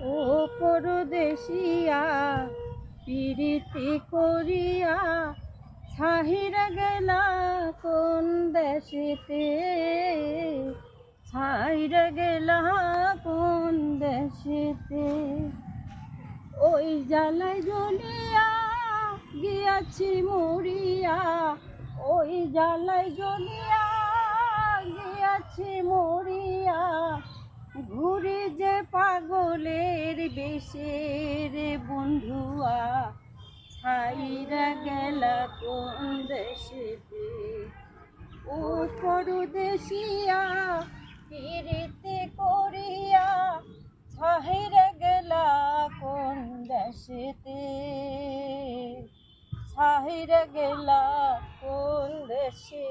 ও পরদেশিয়া, পিরিতি করিয়া ছাহিরা গেলা কোন দেশেতে? ছাইরা গেলা কোন দেশেতে? ওই জ্বালায় জ্বলিয়া গিয়াছি মরিয়া, ওই জ্বালায় জ্বলিয়া গিয়াছি মরিয়া পাগলের বেশের বন্ধুয়া ছাইরা গেলা কোন দেশেতে? ও পরদেশিয়া পিরিতে করিয়া ছাইরা গেলা কোন দেশেতে? ছাইরা গেলা কোন দেশেতে